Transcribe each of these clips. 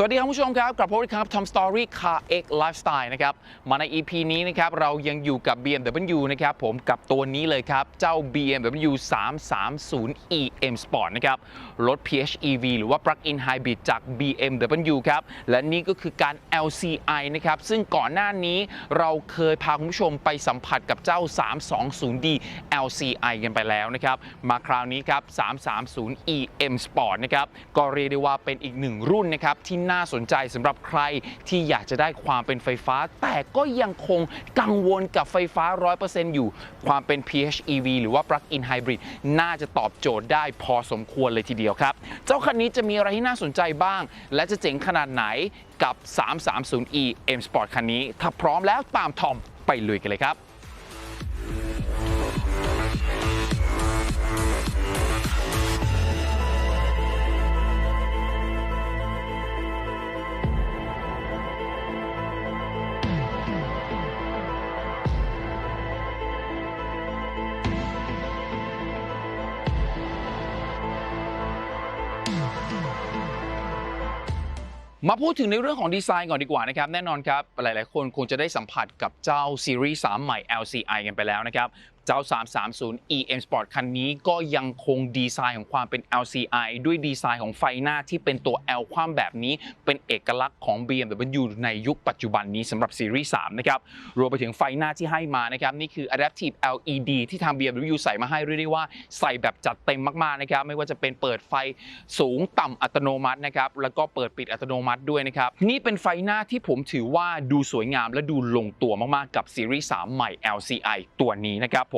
สวัสดีครับผู้ชมครับกลับพบกันครับ Tom Story Car X Lifestyle นะครับมาใน EP นี้นะครับเรายังอยู่กับ BMW นะครับผมกับตัวนี้เลยครับ เจ้า BMW 330 EM Sport นะครับรถ PHEV หรือว่า Plug-in Hybrid จาก BMW ครับ และนี่ก็คือการ LCI นะครับ ซึ่งก่อนหน้านี้เราเคยพาคุณผู้ชมไปสัมผัสกับเจ้า 320D LCI กันไปแล้วนะครับ มาคราวนี้ครับ 330 EM Sport นะครับก็เรียกได้ว่าเป็นอีกหนึ่งรุ่นนะครับที่น่าสนใจสำหรับใครที่อยากจะได้ความเป็นไฟฟ้า แต่ก็ยังคงกังวลกับไฟฟ้า 100%อยู่ ความเป็น PHEV หรือว่า Plug-in Hybrid น่าจะตอบโจทย์ได้พอสมควรเลยทีเดียวครับ เจ้าคันนี้จะมีอะไรที่น่าสนใจบ้าง และจะเจ๋งขนาดไหนกับ 330e M Sport คันนี้ ถ้าพร้อมแล้วตามทอมไปลุยกันเลยครับ มาพูดถึงในเรื่องของดีไซน์ก่อนดีกว่านะครับ แน่นอนครับ หลายๆ คนคงจะได้สัมผัสกับเจ้าซีรีส์3ใหม่ LCI กันไปแล้วนะครับ เจ้า 330 EM Sport คันนี้ก็ยังคงดีไซน์ของความเป็น LCI ด้วยดีไซน์ของไฟหน้าที่เป็นตัว L คว่ำแบบนี้ เป็นเอกลักษณ์ของ BMW ในยุคปัจจุบันนี้สำหรับซีรีส์3นะครับรวมไปถึงไฟหน้าที่ให้มานะครับนี่คือ Adaptive LED ที่ทาง BMW ใส่มาให้เรียกได้ว่าใส่แบบจัดเต็มมากๆนะครับไม่ว่าจะเป็นเปิดไฟสูงต่ำอัตโนมัตินะครับแล้วก็เปิดปิดอัตโนมัติด้วยนะครับนี่เป็นไฟหน้าที่ผมถือว่าดูสวยงามและดูลงตัวมากๆกับซีรีส์3ใหม่ LCI ตัวนี้นะครับผม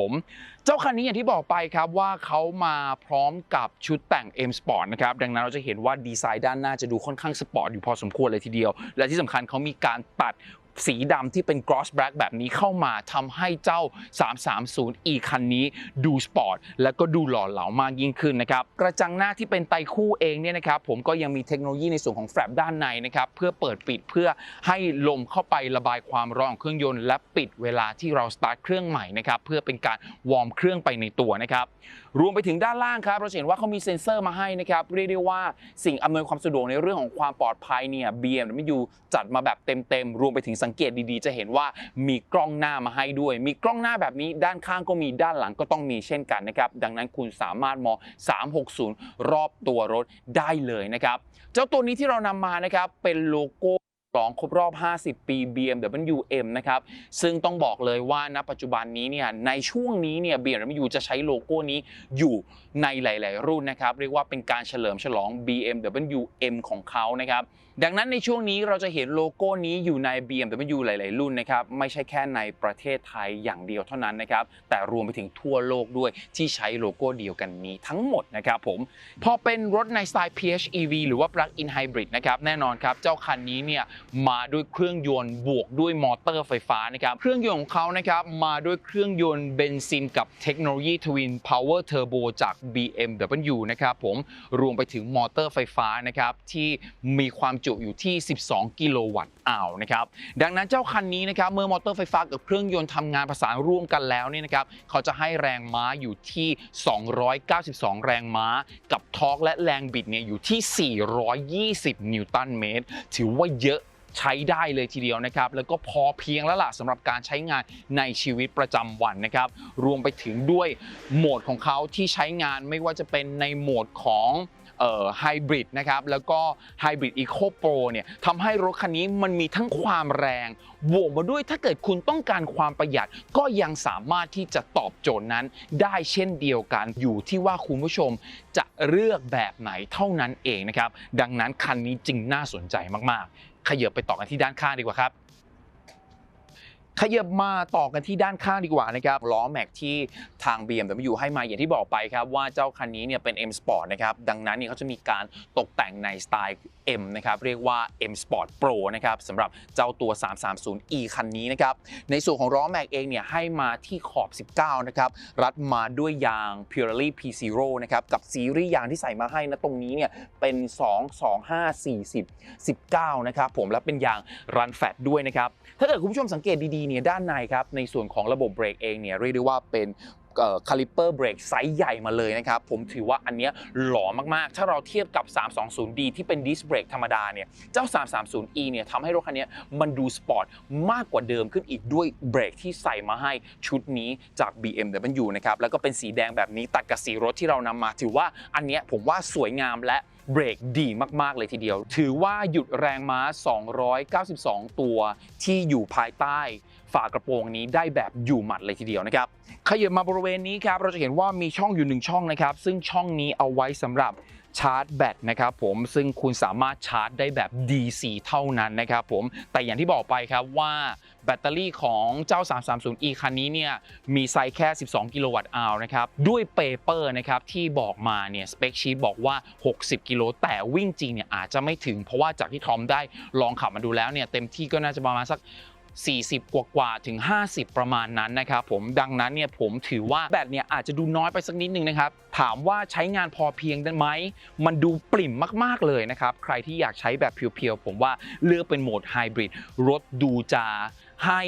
เจ้าคันนี้อย่างที่บอกไปครับว่าเขามาพร้อมกับชุดแต่ง M Sport นะครับดังนั้นเราจะเห็นว่าดีไซน์ด้านหน้าจะดูค่อนข้างสปอร์ตอยู่พอสมควรเลยทีเดียว และที่สำคัญเขามีการตัด สีดำที่เป็น gloss black แบบนี้เข้ามาทำให้เจ้า 330e คันนี้ดูสปอร์ตและก็ดูหล่อเหลามากยิ่งขึ้นนะครับ กระจังหน้าที่เป็นไตคู่เองเนี่ยนะครับผมก็ยังมีเทคโนโลยีในส่วนของแฟลปด้านในนะครับเพื่อเปิดปิดเพื่อให้ลมเข้าไประบายความร้อนของเครื่องยนต์ และปิดเวลาที่เราสตาร์ทเครื่องใหม่นะครับเพื่อเป็นการวอร์มเครื่องไปในตัวนะครับ รวมไปถึงด้านล่างครับ เราเห็นว่าเขามีเซ็นเซอร์มาให้นะครับเรียกได้ว่าสิ่งอำนวยความสะดวกในเรื่องของความปลอดภัยเนี่ย BMW จัดมาแบบเต็มๆรวมไปถึงสังเกตดีๆ จะเห็นว่ามีกล้องหน้ามาให้ด้วย มีกล้องหน้าแบบนี้ด้านข้างก็มีด้านหลังก็ต้องมีเช่นกันนะครับดังนั้นคุณสามารถมอง 360 รอบตัวรถได้เลยนะครับเจ้าตัวนี้ที่เรานำมานะครับเป็นโลโก้ ฉลองครบรอบ 50 ปี BMW M นะครับ ซึ่งต้องบอกเลยว่าณปัจจุบันนี้เนี่ยในช่วงนี้เนี่ย BMW จะใช้โลโก้นี้อยู่ในหลาย ๆ รุ่นนะครับ เรียกว่าเป็นการเฉลิมฉลอง BMW M ของเขานะครับดังนั้นในช่วงนี้เราจะเห็นโลโก้นี้อยู่ใน BMW หลาย ๆ รุ่นนะครับไม่ใช่แค่ในประเทศไทยอย่างเดียวเท่านั้นนะครับแต่รวมไปถึงทั่วโลกด้วยที่ใช้โลโก้เดียวกันนี้ทั้งหมดนะครับผมพอเป็นรถในสไตล์ PHEV หรือว่า Plug-in Hybrid นะครับแน่นอนครับเจ้าคันนี้เนี่ยมาด้วยเครื่องยนต์บวกด้วยมอเตอร์ไฟฟ้านะครับเครื่องยนต์ของเขานะครับมาด้วยเครื่องยนต์เบนซินกับเทคโนโลยี Twin Power Turbo จาก BMW นะครับผมรวมไปถึงมอเตอร์ไฟฟ้านะครับที่มีความจุอยู่ที่ 12 กิโลวัตต์อาวนะครับดังนั้นเจ้าคันนี้นะครับเมื่อมอเตอร์ไฟฟ้ากับเครื่องยนต์ทำงานประสานร่วมกันแล้วเนี่ยนะครับเขาจะให้แรงม้าอยู่ที่ 292 แรงม้า กับทอร์กและแรงบิดเนี่ยอยู่ที่ 420 นิวตันเมตร ถือว่าเยอะใช้ได้เลยทีเดียวนะครับ แล้วก็พอเพียงแล้วล่ะสำหรับการใช้งานในชีวิตประจำวันนะครับ รวมไปถึงด้วยโหมดของเขาที่ใช้งานไม่ว่าจะเป็นในโหมดของ ไฮบริดนะครับแล้วก็ไฮบริดอีโคโปรเนี่ยทำให้รถคันนี้มันมีทั้งความแรงบวกมาด้วยถ้าเกิดคุณต้องการความประหยัด ก็ยังสามารถที่จะตอบโจทย์นั้นได้เช่นเดียวกันอยู่ที่ว่าคุณผู้ชมจะเลือกแบบไหนเท่านั้นเองนะครับดังนั้นคันนี้จึงน่าสนใจมากๆ ขยับไปต่อกันที่ด้านข้างดีกว่าครับ ขยับมาต่อกันที่ด้านข้างดีกว่านะครับล้อแม็กที่ทาง BMW ให้มาอย่างที่บอกไปครับว่าเจ้าคันนี้เนี่ยเป็น M Sport นะครับดังนั้นเนี่ยเขาจะมีการตกแต่งในสไตล์ M นะครับเรียกว่า M Sport Pro นะครับสำหรับเจ้าตัว 330e คันนี้นะครับในส่วนของล้อแม็กเองเนี่ยให้มาที่ขอบ 19 นะครับรัดมาด้วยยาง Pirelli P0 นะครับกับซีรีส์ยางที่ใส่มาให้นะตรงนี้เนี่ยเป็น 2 2 5 40 19 นะครับผมและเป็นยาง Run Fat ด้วยนะครับถ้าเกิดคุณผู้ชมสังเกตดีๆเนี่ยด้านในครับในส่วนของระบบเบรกเองเนี่ยเรียกได้ว่าเป็นคาลิปเปอร์เบรกไซส์ใหญ่มาเลยนะครับ ผมถือว่าอันเนี้ยหล่อมาก ๆ ถ้าเราเทียบกับ 320D ที่เป็นดิสเบรกธรรมดาเนี่ย เจ้า 330e เนี่ยทำให้รถคันนี้มันดูสปอร์ตมากกว่าเดิมขึ้นอีกด้วยเบรกที่ใส่มาให้ชุดนี้จาก BMW นะครับ แล้วก็เป็นสีแดงแบบนี้ตัดกับสีรถที่เรานำมา ถือว่าอันเนี้ยผมว่าสวยงามและเบรกดีมาก ๆ เลยทีเดียว ถือว่าหยุดแรงม้า 292 ตัวที่อยู่ภายใต้ ฝากระโปรงนี้ได้แบบอยู่หมัดเลยทีเดียวนะครับขยับมาบริเวณนี้ครับเราจะเห็นว่ามีช่องอยู่หนึ่งช่องนะครับ ซึ่งช่องนี้เอาไว้สำหรับชาร์จแบตนะครับผมซึ่งคุณสามารถชาร์จได้แบบ DC เท่านั้นนะครับผมแต่อย่างที่บอกไปครับว่าแบตเตอรี่ของเจ้า 330e คันนี้เนี่ยมีไซส์แค่ 12 กิโลวัตต์อาวนะครับ ด้วยเปเปอร์นะครับที่บอกมาเนี่ยสเปคชีตบอกว่า 60 กิโลแต่วิ่งจริงเนี่ยอาจจะไม่ถึงเพราะว่าจากที่ทอมได้ลองขับมาดูแล้วเนี่ยเต็มที่ก็น่าจะประมาณสัก 40 กว่ากว่าถึง 50 ประมาณนั้นนะครับผมดังนั้นเนี่ยผมถือว่าแบตเนี่ยอาจจะดูน้อยไปสักนิดนึงนะครับ ถามว่าใช้งานพอเพียงได้ไหม มันดูปริ่มมากๆเลยนะครับ ใครที่อยากใช้แบบเพียวๆ ผมว่าเลือกเป็นโหมดไฮบริดรถดูจะให้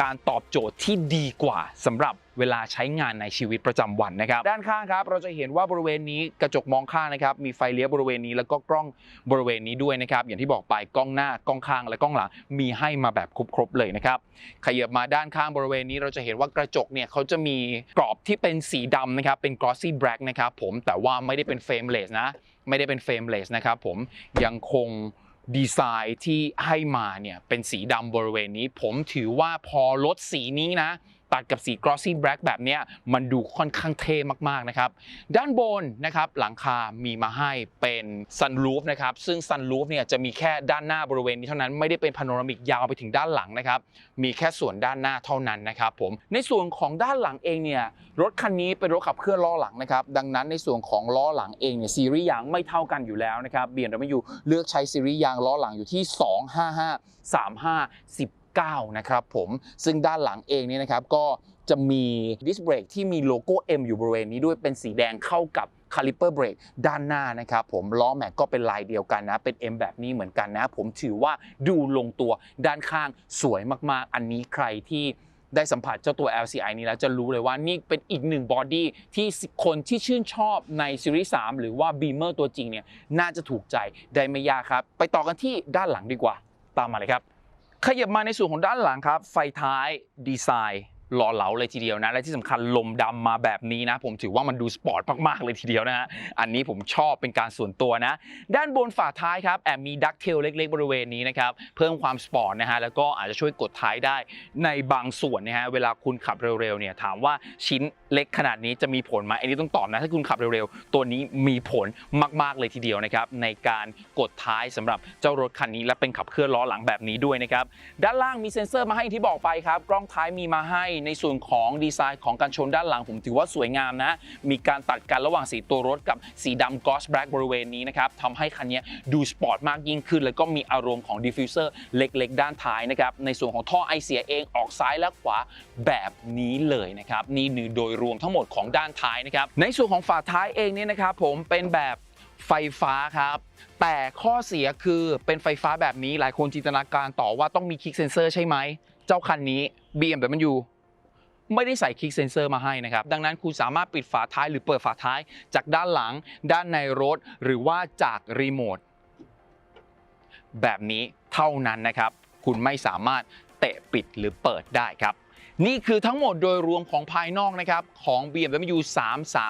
การตอบโจทย์ที่ดีกว่าสำหรับ เวลาใช้งานในชีวิตประจำวันนะครับ ด้านข้างครับ เราจะเห็นว่าบริเวณนี้กระจกมองข้างนะครับมีไฟเลี้ยวบริเวณนี้แล้วก็กล้องบริเวณนี้ด้วยนะครับอย่างที่บอกไปกล้องหน้ากล้องข้างและกล้องหลังมีให้มาแบบครบๆเลยนะครับขยับมาด้านข้างบริเวณนี้เราจะเห็นว่ากระจกเนี่ยเขาจะมีกรอบที่เป็นสีดำนะครับเป็น glossy black นะครับผมแต่ว่าไม่ได้เป็น frameless นะไม่ได้เป็น frameless นะครับผมยังคงดีไซน์ที่ให้มาเนี่ยเป็นสีดำบริเวณนี้ ผมถือว่าพอลดสีนี้นะ ตัดกับสี glossy black แบบนี้มันดูค่อนข้างเท่มากๆนะครับ ด้านบนนะครับหลังคามีมาให้เป็น sunroof นะครับ ซึ่ง sunroof เนี่ยจะมีแค่ด้านหน้าบริเวณนี้เท่านั้นไม่ได้เป็นพาโนรามิกยาวไปถึงด้านหลังนะครับ มีแค่ส่วนด้านหน้าเท่านั้นนะครับผมในส่วนของด้านหลังเองเนี่ยรถคันนี้เป็นรถขับเคลื่อนล้อหลังนะครับดังนั้นในส่วนของล้อหลังเองเนี่ยซีรีส์ยางไม่เท่ากันอยู่แล้วนะครับ BMW เลือกใช้ซีรีส์ยางล้อหลังอยู่ที่ 255 35 10 9 นะครับผมซึ่งด้านหลังเองเนี่ยนะครับก็จะมีดิสเบรกที่มีโลโก้ M อยู่บริเวณนี้ด้วยเป็นสีแดงเข้ากับคาลิเปอร์เบรกด้านหน้านะครับผมล้อแม็กก็เป็นลายเดียวกันนะ เป็น M แบบนี้เหมือนกันนะ ผมถือว่าดูลงตัวด้านข้างสวยมากๆ อันนี้ใครที่ได้สัมผัสเจ้าตัว LCI นี้แล้วจะรู้เลยว่านี่เป็นอีกหนึ่งบอดี้ที่คนที่ชื่นชอบในซีรีส์3หรือว่า Beamer ตัวจริงเนี่ยน่าจะถูกใจได้ไม่ยากครับ ไปต่อกันที่ด้านหลังดีกว่าตามมาเลยครับ ขยับมาในส่วนของด้านหลังครับ ไฟท้ายดีไซน์ หล่อเหลาเลยทีเดียวนะ และที่สำคัญลมดำมาแบบนี้นะ ผมถือว่ามันดูสปอร์ตมากๆเลยทีเดียวนะฮะอันนี้ผมชอบเป็นการส่วนตัวนะ ด้านบนฝาท้ายครับแอบมีดักเทลเล็ก ๆ บริเวณนี้นะครับเพิ่มความสปอร์ตนะฮะแล้วก็อาจจะช่วยกดท้ายได้ในบางส่วนนะฮะเวลาคุณขับเร็วๆเนี่ยถามว่าชิ้นเล็กขนาดนี้จะมีผลไหมอันนี้ต้องตอบนะถ้าคุณขับเร็วๆ ตัวนี้มีผลมากๆเลยทีเดียวนะครับในการกดท้ายสำหรับเจ้ารถคันนี้และเป็นขับเคลื่อนล้อหลังแบบนี้ด้วยนะครับด้านล่างมีเซ็นเซอร์มาให้ที่บอกไปครับกล้องท้ายมีมาให้ในส่วนของดีไซน์ของการชนด้านหลังผมถือว่าสวยงามนะ มีการตัดกันระหว่างสีตัวรถกับสีดำกอสแบล็กบริเวณนี้นะครับทำให้คันนี้ดูสปอร์ตมากยิ่งขึ้น แล้วก็มีอารมณ์ของดิฟฟิวเซอร์เล็กๆ ด้านท้ายนะครับ ในส่วนของท่อไอเสียเองออกซ้ายและขวาแบบนี้เลยนะครับ นี่คือโดยรวมทั้งหมดของด้านท้ายนะครับ ในส่วนของฝาท้ายเองเนี่ยนะครับผมเป็นแบบไฟฟ้าครับแต่ข้อเสียคือเป็นไฟฟ้าแบบนี้หลายคนจินตนาการต่อว่าต้องมีคลิกเซนเซอร์ใช่ไหม เจ้าคันนี้ BMW ไม่ได้ใส่คลิกเซนเซอร์มาให้นะครับ ดังนั้นคุณสามารถปิดฝาท้ายหรือเปิดฝาท้ายจากด้านหลัง ด้านในรถ หรือว่าจากรีโมทแบบนี้เท่านั้นนะครับ คุณไม่สามารถเตะปิดหรือเปิดได้ครับ นี่คือทั้งหมดโดยรวมของภายนอกนะครับ ของ BMW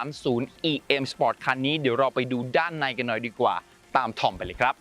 330 EM Sport คันนี้เดี๋ยวเราไปดูด้านในกันหน่อยดีกว่า ตามทอมไปเลยครับ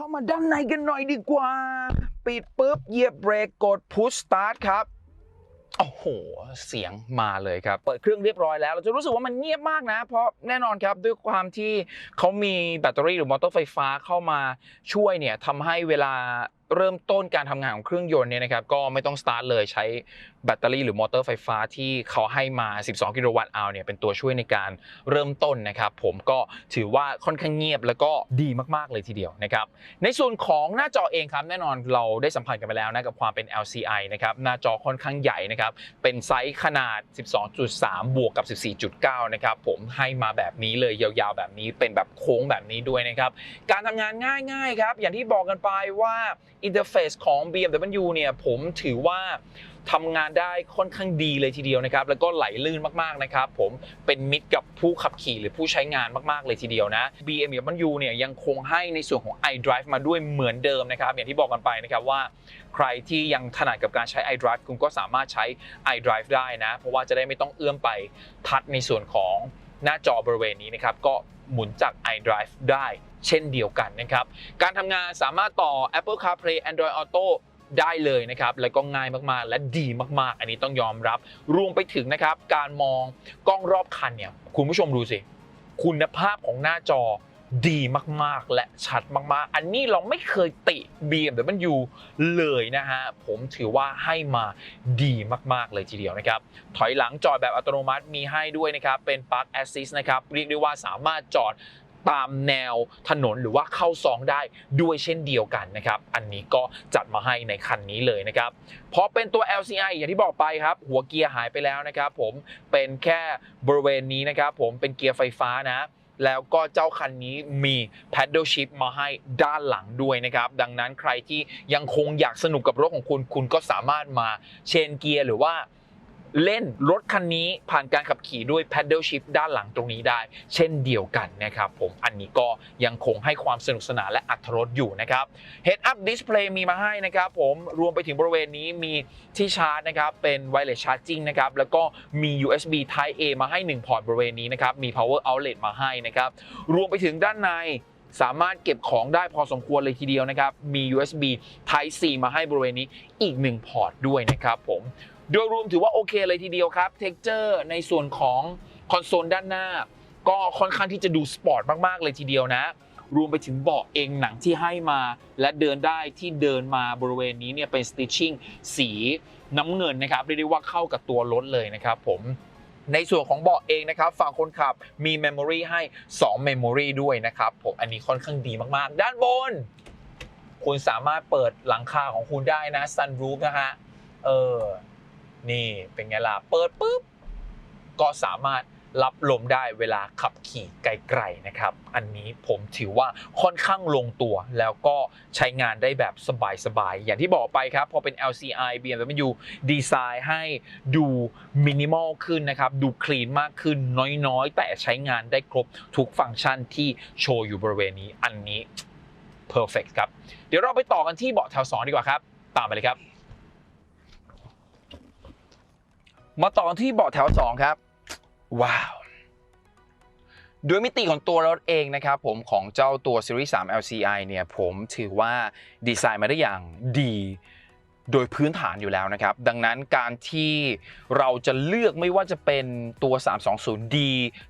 เข้ามาด้านในกันหน่อยดีกว่า ปิดปุ๊บเหยียบเบรกกดพุชสตาร์ทครับโอ้โห เสียงมาเลยครับ เปิดเครื่องเรียบร้อยแล้ว เราจะรู้สึกว่ามันเงียบมากนะ เพราะแน่นอนครับด้วยความที่เขามีแบตเตอรี่หรือมอเตอร์ไฟฟ้าเข้ามาช่วยเนี่ยทำให้เวลา เริ่มต้นการทำงานของเครื่องยนต์เนี่ยนะครับก็ไม่ต้องสตาร์ทเลยใช้แบตเตอรี่หรือมอเตอร์ไฟฟ้าที่เขาให้มา 12 กิโลวัตต์เอาเนี่ยเป็นตัวช่วยในการเริ่มต้นนะครับผมก็ถือว่าค่อนข้างเงียบแล้วก็ดีมากๆเลยทีเดียวนะครับในส่วนของหน้าจอเองครับแน่นอนเราได้สัมผัสกันไปแล้วนะกับความเป็น LCI นะครับหน้าจอค่อนข้างใหญ่นะครับเป็นไซส์ขนาด 12.3 บวกกับ 14.9 นะครับผมให้มาแบบนี้เลยยาวๆ แบบนี้เป็นแบบโค้งแบบนี้ด้วยนะครับการทำงานง่ายๆครับอย่างที่บอกกันไปว่าอินเทอร์เฟซของ BMW เนี่ยผมถือว่าทำงานได้ค่อนข้างดีเลยทีเดียวนะครับ แล้วก็ไหลลื่นมากๆนะครับ ผมเป็นมิตรกับผู้ขับขี่หรือผู้ใช้งานมากๆเลยทีเดียวนะ BMW เนี่ยยังคงให้ในส่วนของ iDrive มาด้วยเหมือนเดิมนะครับ อย่างที่บอกกันไปนะครับว่า ใครที่ยังถนัดกับการใช้ iDrive คุณก็สามารถใช้ iDrive ได้นะ เพราะว่าจะได้ไม่ต้องเอื้อมไปทัดในส่วนของหน้าจอบริเวณนี้นะครับ ก็หมุนจาก iDrive ได้ เช่นเดียวกันนะครับ การทำงานสามารถต่อ Apple CarPlay Android Auto ได้เลยนะครับ แล้วก็ง่ายมากๆ และดีมากๆ อันนี้ต้องยอมรับ รวมไปถึงนะครับ การมองกล้องรอบคันเนี่ย คุณผู้ชมดูสิ คุณภาพของหน้าจอดีมากๆ และชัดมากๆ อันนี้เราไม่เคยติ BMW เลยนะฮะ ผมถือว่าให้มาดีมากๆ เลยทีเดียวนะครับ ถอยหลังจอดแบบอัตโนมัติมีให้ด้วยนะครับ เป็น Park Assist นะครับ เรียกได้ว่าสามารถจอด ตามแนวถนนหรือว่าเข้าซองได้ด้วยเช่นเดียวกันนะครับ อันนี้ก็จัดมาให้ในคันนี้เลยนะครับพอเป็นตัว LCI อย่างที่บอกไปครับ หัวเกียร์หายไปแล้วนะครับผมเป็นแค่บริเวณนี้นะครับผมเป็นเกียร์ไฟฟ้านะแล้วก็เจ้าคันนี้มี paddle shift มาให้ด้านหลังด้วยนะครับ ดังนั้นใครที่ยังคงอยากสนุกกับรถของคุณ คุณก็สามารถมาเชนเกียร์หรือว่า เล่นรถคันนี้ผ่านการขับขี่ด้วย paddle shift ด้านหลังตรงนี้ได้ เช่นเดียวกันนะครับผมอันนี้ก็ยังคงให้ความสนุกสนานและอัตรถรสอยู่นะครับ Head Up Display มีมาให้นะครับผมรวมไปถึงบริเวณนี้มีที่ชาร์จนะครับเป็น Wireless Charging นะครับแล้วก็มี USB Type A มาให้ 1 พอร์ตบริเวณนี้นะครับมี Power Outlet มาให้นะครับรวมไปถึงด้านในสามารถเก็บของได้พอสมควรเลยทีเดียวนะครับ มี USB Type C มาให้บริเวณนี้อีก 1 พอร์ตด้วยนะครับผม โดยรวมถือว่าโอเคเลยทีเดียวครับ Texture ในส่วนของคอนโซลด้านหน้า ก็ค่อนข้างที่จะดูสปอร์ตมากๆเลยทีเดียวนะ รวมไปถึงเบาะเองหนังที่ให้มา และเดินได้ที่เดินมาบริเวณนี้เนี่ยเป็น stitching สีน้ำเงินนะครับเรียกได้ว่าเข้ากับตัวรถเลยนะครับผมในส่วนของเบาะเองนะครับฝั่งคนขับมี Memory ให้ 2 Memory ด้วยนะครับผมอันนี้ค่อนข้างดีมากๆ ด้านบน คุณสามารถเปิดหลังคาของคุณได้นะ Sunroof นะฮะเออ นี่เป็นไงล่ะ เปิดปุ๊บ ก็สามารถรับลมได้เวลาขับขี่ไกลๆนะครับ อันนี้ผมถือว่าค่อนข้างลงตัว แล้วก็ใช้งานได้แบบสบายๆ อย่างที่บอกไปครับ พอเป็น LCI BMW ดีไซน์ให้ดูมินิมอลขึ้นนะครับ ดูคลีนมากขึ้นน้อยๆ แต่ใช้งานได้ครบทุกฟังก์ชันที่โชว์อยู่บริเวณนี้ อันนี้ perfect ครับ เดี๋ยวเราไปต่อกันที่เบาะแถว2ดีกว่าครับ ตามไปเลยครับ มาต่อที่เบาะแถว 2 ครับ ว้าวด้วยมิติของตัวรถเองนะครับผมของเจ้าตัว Series 3 LCI เนี่ยผมถือว่าดีไซน์มาได้อย่างดี โดยพื้นฐานอยู่แล้วนะครับ ดังนั้นการที่เราจะเลือกไม่ว่าจะเป็นตัว 320D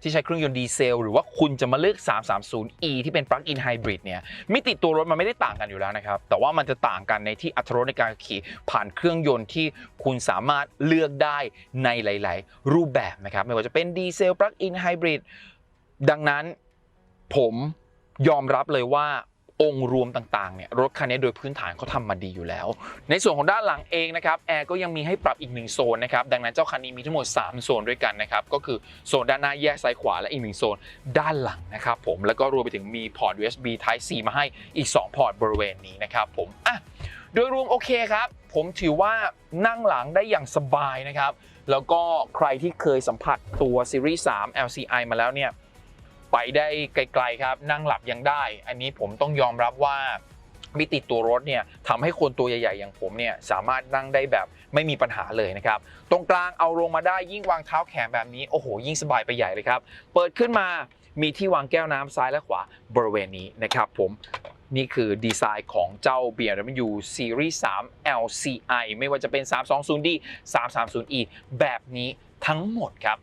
ที่ใช้เครื่องยนต์ดีเซล หรือว่าคุณจะมาเลือก 330E ที่เป็น Plug-in Hybrid เนี่ยมิติตัวรถมันไม่ได้ต่างกันอยู่แล้วนะครับ แต่ว่ามันจะต่างกันในที่อัตรถรในการขี่ผ่านเครื่องยนต์ที่คุณสามารถเลือกได้ในหลาย ๆ รูปแบบนะครับ ไม่ว่าจะเป็นดีเซล Plug-in Hybrid ดังนั้นผมยอมรับเลยว่า องค์รวมต่างๆเนี่ยรถคันนี้โดยพื้นฐานเขาทำมาดีอยู่แล้ว ในส่วนของด้านหลังเองนะครับแอร์ก็ยังมีให้ปรับอีกหนึ่งโซนนะครับดังนั้นเจ้าคันนี้มีทั้งหมด 3 โซนด้วยกันนะครับก็คือโซนด้านหน้าแยกซ้ายขวาและอีกหนึ่งโซนด้านหลังนะครับผมแล้วก็รวมไปถึงมีพอร์ต USB Type C มาให้อีก 2 พอร์ตบริเวณนี้นะครับผมอะโดยรวมโอเคครับ ผมถือว่านั่งหลังได้อย่างสบายนะครับ แล้วก็ใครที่เคยสัมผัสตัว Series 3 LCI มาแล้วเนี่ย ไปได้ไกลๆครับ นั่งหลับยังได้ อันนี้ผมต้องยอมรับว่ามิติตัวรถเนี่ยทำให้คนตัวใหญ่ ๆ อย่างผมเนี่ยสามารถนั่งได้แบบไม่มีปัญหาเลยนะครับ ตรงกลางเอาลงมาได้ยิ่งวางเท้าแขนแบบนี้ โอ้โห ยิ่งสบายไปใหญ่เลยครับ เปิดขึ้นมามีที่วางแก้วน้ำซ้ายและขวาบริเวณนี้นะครับผมนี่คือดีไซน์ของเจ้า BMW Series 3 LCI ไม่ว่าจะเป็น 320D 330E แบบนี้ทั้งหมดครับ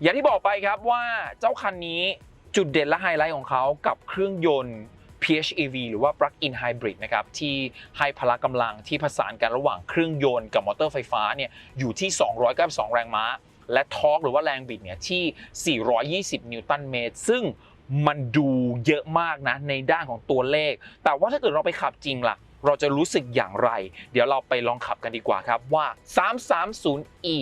อย่างที่บอกไปครับว่าเจ้าคันนี้จุดเด่นและไฮไลท์ของเขากับเครื่องยนต์ PHEV หรือว่า Plug-in Hybrid นะครับที่ให้พละกำลังที่ผสานกันระหว่างเครื่องยนต์กับมอเตอร์ไฟฟ้าเนี่ยอยู่ที่ 292 แรงม้า และทอร์กหรือว่าแรงบิดเนี่ยที่ 420 นิวตันเมตร ซึ่งมันดูเยอะมากนะในด้านของตัวเลข แต่ว่าถ้าเกิดเราไปขับจริงล่ะ เราจะรู้สึกอย่างไร เดี๋ยวเราไปลองขับกันดีกว่าครับว่า 330e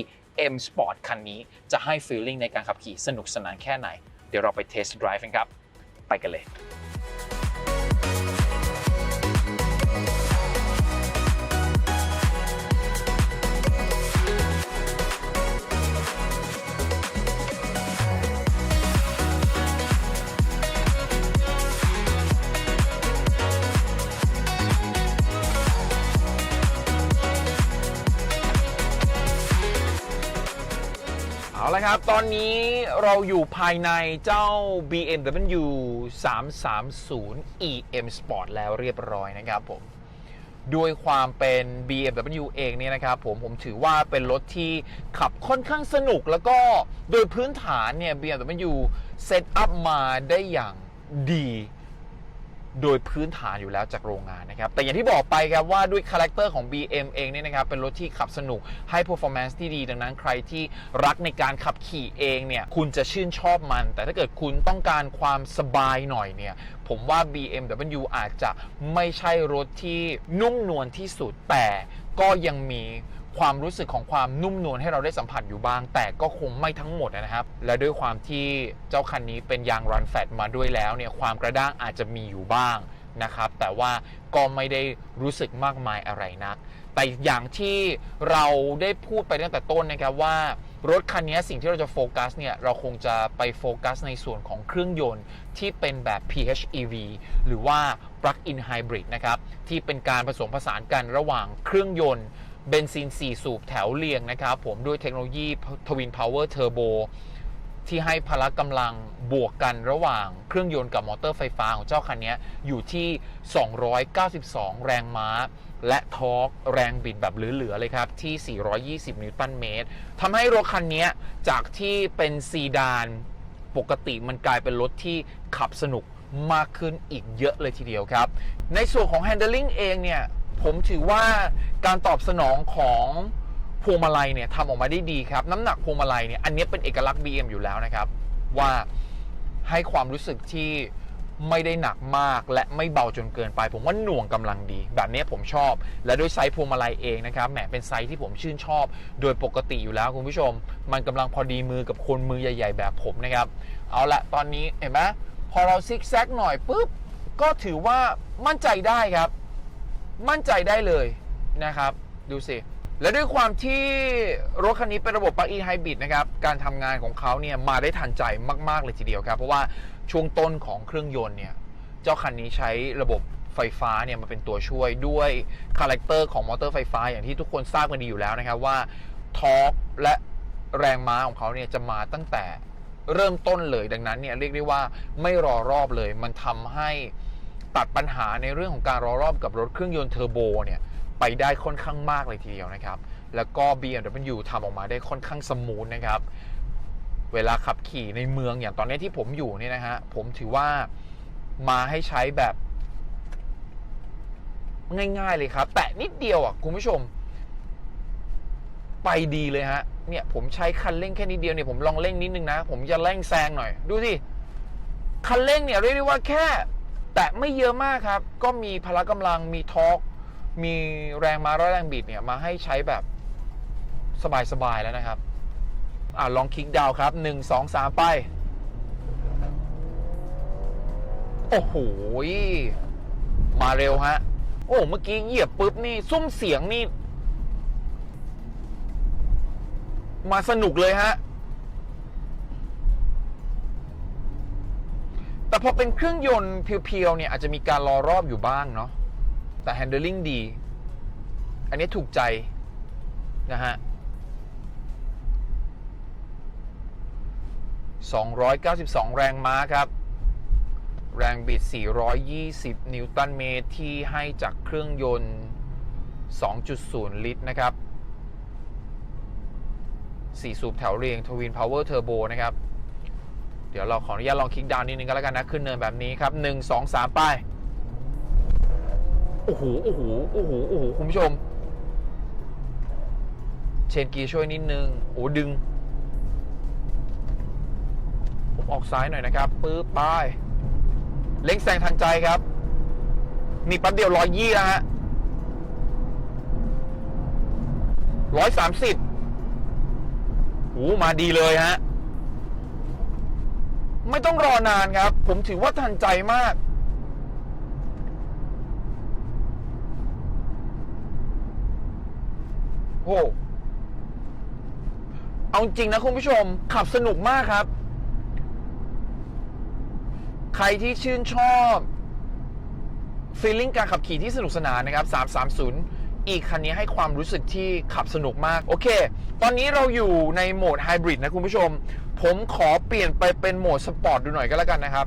M Sport คันนี้จะให้ฟีลลิ่งในการขับขี่สนุกสนานแค่ไหน เดี๋ยวเราไปเทสต์ไดรฟ์กันครับ ไปกันเลย เอาละครับ ตอนนี้เราอยู่ภายในเจ้า BMW 330 EM Sport แล้วเรียบร้อยนะครับผมด้วยความเป็น BMW เองเนี่ยนะครับผมผมถือว่าเป็นรถที่ขับค่อนข้างสนุก แล้วก็โดยพื้นฐานเนี่ย BMW เซตอัพมาได้อย่างดี โดยพื้นฐานอยู่แล้วจากโรงงานนะครับ แต่อย่างที่บอกไปครับว่าด้วยคาแรคเตอร์ของ BM เองเนี่ยนะครับ เป็นรถที่ขับสนุกให้ performance ที่ดี ดังนั้นใครที่รักในการขับขี่เองเนี่ย คุณจะชื่นชอบมัน แต่ถ้าเกิดคุณต้องการความสบายหน่อยเนี่ย ผมว่า BMW อาจจะไม่ใช่รถที่นุ่มนวลที่สุด แต่ก็ยังมี ความรู้สึกของความนุ่มนวลให้เราได้สัมผัสอยู่บ้าง แต่ก็คงไม่ทั้งหมดนะครับ และด้วยความที่เจ้าคันนี้เป็นยางรันแฟตมาด้วยแล้วเนี่ยความกระด้างอาจจะมีอยู่บ้างนะครับ แต่ว่าก็ไม่ได้รู้สึกมากมายอะไรนัก แต่อย่างที่เราได้พูดไปตั้งแต่ต้นนะครับว่ารถคันนี้สิ่งที่เราจะโฟกัสเนี่ยเราคงจะไปโฟกัสในส่วนของเครื่องยนต์ที่เป็นแบบ PHEV หรือว่า Plug-in Hybrid นะครับ ที่เป็นการผสมผสานกันระหว่างเครื่องยนต์ เบนซิน 4 สูบแถวเรียงนะครับผมด้วยเทคโนโลยี Twin Power Turbo ที่ให้พละกำลังบวกกันระหว่างเครื่องยนต์กับมอเตอร์ไฟฟ้าของเจ้าคันนี้อยู่ที่ 292 แรงม้า และทอร์กแรงบิดแบบเหลือๆเลยครับที่ 420 นิวตันเมตรทำให้รถคันนี้จากที่เป็นซีดานปกติมันกลายเป็นรถที่ขับสนุกมากขึ้นอีกเยอะเลยทีเดียวครับ ในส่วนของ handling เองเนี่ย ผมถือว่าการตอบสนองของพวงมาลัยเนี่ยทำออกมาได้ดีครับ น้ำหนักพวงมาลัยเนี่ยอันนี้เป็นเอกลักษณ์ BM อยู่แล้วนะครับ ว่าให้ความรู้สึกที่ไม่ได้หนักมากและไม่เบาจนเกินไป ผมว่าหน่วงกำลังดี แบบนี้ผมชอบ และด้วยไซส์พวงมาลัยเองนะครับแหมเป็นไซส์ที่ผมชื่นชอบ โดยปกติอยู่แล้วคุณผู้ชม มันกำลังพอดีมือกับคนมือใหญ่ ๆ แบบผมนะครับ เอาละตอนนี้เห็นไหมพอเราซิกแซกหน่อยปุ๊บก็ถือว่ามั่นใจได้ครับ มั่นใจได้เลยนะครับ ดูสิ และด้วยความที่รถคันนี้เป็นระบบ Plug-in Hybrid นะครับ การทำงานของเขาเนี่ยมาได้ทันใจมาก ๆ เลยทีเดียวครับ เพราะว่าช่วงต้นของเครื่องยนต์เนี่ย เจ้าคันนี้ใช้ระบบไฟฟ้าเนี่ยมาเป็นตัวช่วยด้วยคาแรคเตอร์ของมอเตอร์ไฟฟ้าอย่างที่ทุกคนทราบกันดีอยู่แล้วนะครับว่าทอร์กและแรงม้าของเขาเนี่ยจะมาตั้งแต่เริ่มต้นเลยดังนั้นเนี่ยเรียกได้ว่าไม่รอรอบเลย มันทำให้ ตัดปัญหาในเรื่องของการรอรอบกับรถเครื่องยนต์เทอร์โบเนี่ยไปได้ค่อนข้างมากเลยทีเดียวนะครับ แล้วก็ BMW ทำออกมาได้ค่อนข้างสมูทนะครับ เวลาขับขี่ในเมืองอย่างตอนนี้ที่ผมอยู่เนี่ยนะฮะ ผมถือว่ามาให้ใช้แบบง่ายๆเลยครับ แตะนิดเดียวอะคุณผู้ชม ไปดีเลยฮะ เนี่ยผมใช้คันเร่งแค่นิดเดียวเนี่ยผมลองเร่งนิดนึงนะ ผมจะเร่งแซงหน่อย ดูสิ คันเร่งเนี่ยเรียกได้ว่าแค่ แต่ไม่เยอะมากครับ ก็มีพละกำลังมีทอร์กมีแรงม้าร้อยแรงบิดเนี่ยมาให้ใช้แบบสบายๆแล้วนะครับ อ่าลองคลิกดาวครับ 1 2 3 ไป โอ้โห มาเร็วฮะ โอ้เมื่อกี้เหยียบปุ๊บนี่ ซุ้มเสียงนี่ มาสนุกเลยฮะ แต่พอเป็นเครื่องยนต์เพียวๆเนี่ยอาจจะมีการรอรอบอยู่บ้างเนาะแต่ handling ดี อันนี้ถูกใจนะฮะ292 แรงม้าครับ แรงบิด 420 นิวตันเมตรที่ให้จากเครื่องยนต์ 2.0 ลิตรนะครับ 4 สูบแถวเรียงทวินพาวเวอร์เทอร์โบนะครับ ดี๋ยวเราขออนุญาตลองคลิกดาวน์นิดนึงก็แล้วกันนะขึ้นเนินแบบนี้ครับ1 2 3ไปโอ้โหโอ้โหโอ้โหโอ้โหคุณผู้ชม เชนกีช่วยนิดนึงโอ้ดึง ผมออกซ้ายหน่อยนะครับปื๊บไปเล้งแซงทันใจครับ มีแปั๊บเดียวร้อยยี่แล้วฮะร้อยสามสิบโอ้มาดีเลยฮะ ไม่ต้องรอนานครับ ผมถือว่าทันใจมาก โอ้เอาจริงนะคุณผู้ชม ขับสนุกมากครับ ใครที่ชื่นชอบฟีลลิ่งการขับขี่ที่สนุกสนานนะครับ 330 อีกคันนี้ให้ความรู้สึกที่ขับสนุกมาก โอเค ตอนนี้เราอยู่ในโหมดไฮบริดนะคุณผู้ชม ผมขอเปลี่ยนไปเป็นโหมดสปอร์ตดูหน่อยก็แล้วกันนะครับ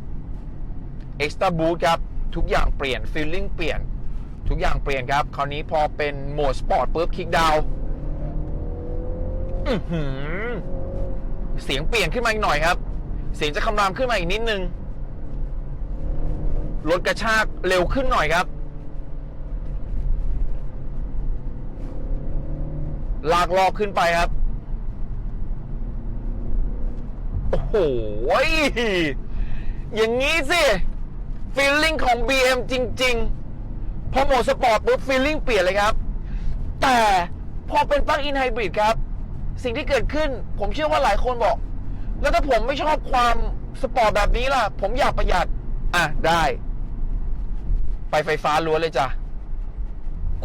Extra Boost ครับ ทุกอย่างเปลี่ยนฟีลลิ่งเปลี่ยน ทุกอย่างเปลี่ยนครับ คราวนี้พอเป็นโหมดสปอร์ตปุ๊บคลิกดาวเสียงเปลี่ยนขึ้นมาอีกหน่อยครับ เสียงจะคำรามขึ้นมาอีกนิดนึงรถกระชากเร็วขึ้นหน่อยครับ ลากลอกขึ้นไปครับ โอ้โห อย่างนี้สิฟีลลิ่งของ BM จริง ๆ พอโหมดสปอร์ตปุ๊บฟีลลิ่งเปลี่ยนเลยครับ แต่พอเป็นปลั๊กอินไฮบริดครับ สิ่งที่เกิดขึ้นผมเชื่อว่าหลายคนบอก แล้วถ้าผมไม่ชอบความสปอร์ตแบบนี้ล่ะ ผมอยากประหยัด อะ ได้ ไปไฟฟ้าล้วนเลยจ้ะ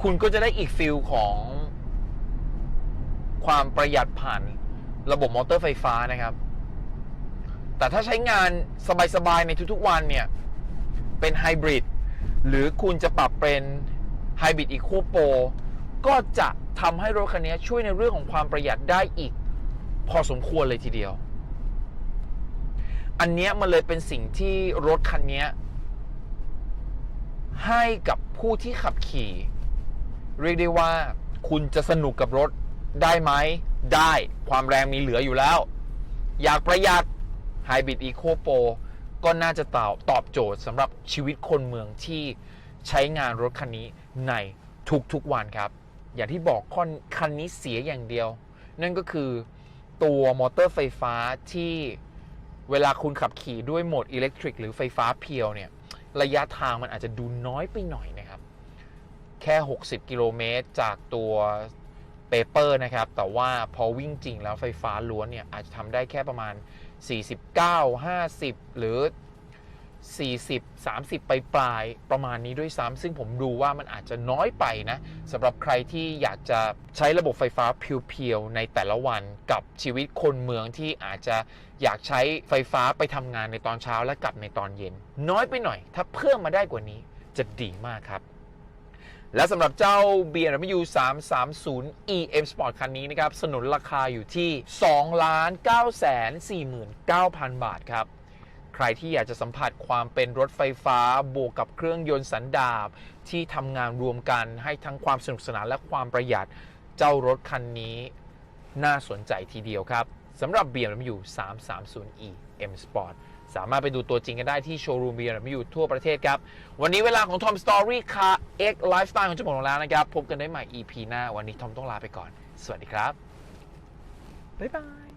คุณก็จะได้อีกฟิลของ ความประหยัดผ่านระบบมอเตอร์ไฟฟ้านะครับ แต่ถ้าใช้งานสบายๆในทุกๆวันเนี่ย เป็นไฮบริดหรือคุณจะปรับเป็นไฮบริดอีโคโปก็จะทำให้รถคันนี้ช่วยในเรื่องของความประหยัดได้อีก พอสมควรเลยทีเดียว อันนี้มันเลยเป็นสิ่งที่รถคันนี้ให้กับผู้ที่ขับขี่ เรียกได้ว่าคุณจะสนุกกับรถ ได้ไหมได้ความแรงมีเหลืออยู่แล้ว อยากประหยัด Hybrid Eco Pro ก็น่าจะตอบตอบโจทย์สำหรับชีวิตคนเมืองที่ใช้งานรถคันนี้ในทุกๆวันครับ อย่างที่บอกค่อนคันนี้เสียอย่างเดียว นั่นก็คือตัวมอเตอร์ไฟฟ้าที่เวลาคุณขับขี่ด้วยโหมดอิเล็กทริกหรือไฟฟ้าเพียวเนี่ย ระยะทางมันอาจจะดูน้อยไปหน่อยนะครับ แค่ 60 กิโลเมตรจากตัว ปเปอร์นะครับ แต่ว่าพอวิ่งจริงแล้วไฟฟ้าล้วนเนี่ยอาจจะทำได้แค่ประมาณ 49 50 หรือ 40 30 ไปปลายประมาณนี้ด้วยซ้ำซึ่งผมดูว่ามันอาจจะน้อยไปนะสำหรับใครที่อยากจะใช้ระบบไฟฟ้าเพียวๆในแต่ละวันกับชีวิตคนเมืองที่อาจจะอยากใช้ไฟฟ้าไปทำงานในตอนเช้าและกลับในตอนเย็น น้อยไปหน่อย ถ้าเพิ่มมาได้กว่านี้จะดีมากครับ และสำหรับเจ้า BMW 330 EM Sport คันนี้นะครับ สนุนราคาอยู่ที่ 2 9 4 9 0 0 0 บาทครับ ใครที่อยากจะสัมผัสความเป็นรถไฟฟ้า บวกกับเครื่องยนต์สันดาปที่ทำงานรวมกันให้ทั้งความสนุกสนานและความประหยัด เจ้ารถคันนี้น่าสนใจทีเดียวครับ สำหรับ BMW 330e M Sport สามารถไปดูตัวจริงกันได้ที่โชว์รูม BMW ทั่วประเทศครับ วันนี้เวลาของ Tom Story Car X Lifestyle ของเจ้มของร้านนะครับ พบกันได้ใหม่ EP หน้า วันนี้ทอมต้องลาไปก่อน สวัสดีครับ บ๊ายบาย